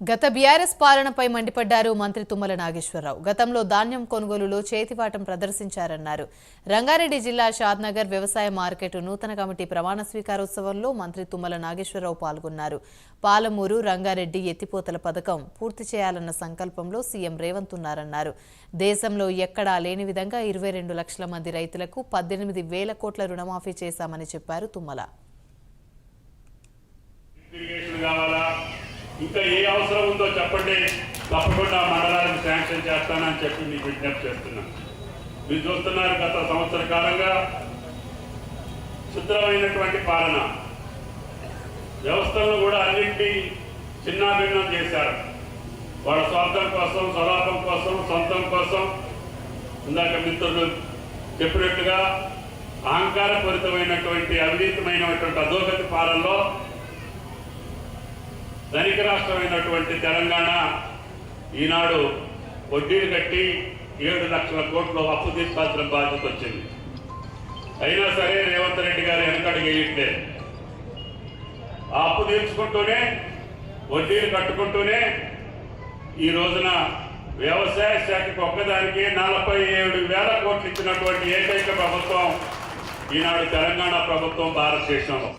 గత బీఆర్ఎస్ పాలనపై మండిపడ్డారు మంత్రి తుమ్మల నాగేశ్వరరావు. గతంలో ధాన్యం కొనుగోలులో చేతివాటం ప్రదర్శించారన్నారు. రంగారెడ్డి జిల్లా షాద్నగర్ వ్యవసాయ మార్కెట్ నూతన కమిటీ ప్రమాణ స్వీకారోత్సవంలో మంత్రి తుమ్మల నాగేశ్వరరావు పాల్గొన్నారు. పాలమూరు రంగారెడ్డి ఎత్తిపోతల పథకం పూర్తి చేయాలన్న సంకల్పంలో సీఎం రేవంత్ ఉన్నారన్నారు. దేశంలో ఎక్కడా లేని విధంగా ఇరవై రెండు లక్షల మంది రైతులకు పద్దెనిమిది వేల కోట్ల రుణమాఫీ చేశామని చెప్పారు తుమ్మల. ఇంకా ఏ అవసరం ఉందో చెప్పండి. తప్పకుండా మండలానికి శాంక్షన్ చేస్తానని చెప్పి మీకు విజ్ఞప్తి చేస్తున్నాను. మీరు చూస్తున్నారు గత సంవత్సర కాలంగా శుద్ధమైనటువంటి పాలన. వ్యవస్థలను కూడా అన్నింటినీ చిన్నాభిన్నం చేశారు. వాళ్ళ స్వార్థం కోసం స్వలాభం కోసం సొంతం కోసం ఇందాక మిత్రులు చెప్పినట్టుగా అహంకారపూరితమైనటువంటి అవినీతమైనటువంటి అధోగతి పాలనలో ధనిక రాష్ట్రమైనటువంటి తెలంగాణ ఈనాడు వడ్డీలు కట్టి ఏడు లక్షల కోట్లు అప్పు తీసుకోవాల్సిన బాధ్యత వచ్చింది. అయినా సరే రేవంత్ రెడ్డి గారు వెనకడుగు వేయట్లేదు. ఆ అప్పు తీర్చుకుంటూనే వడ్డీలు కట్టుకుంటూనే ఈ రోజున వ్యవసాయ శాఖకు ఒక్కదానికి నలభై ఏడు వేల కోట్లు ఇచ్చినటువంటి ఏకైక ప్రభుత్వం ఈనాడు తెలంగాణ ప్రభుత్వం భారతదేశంలో.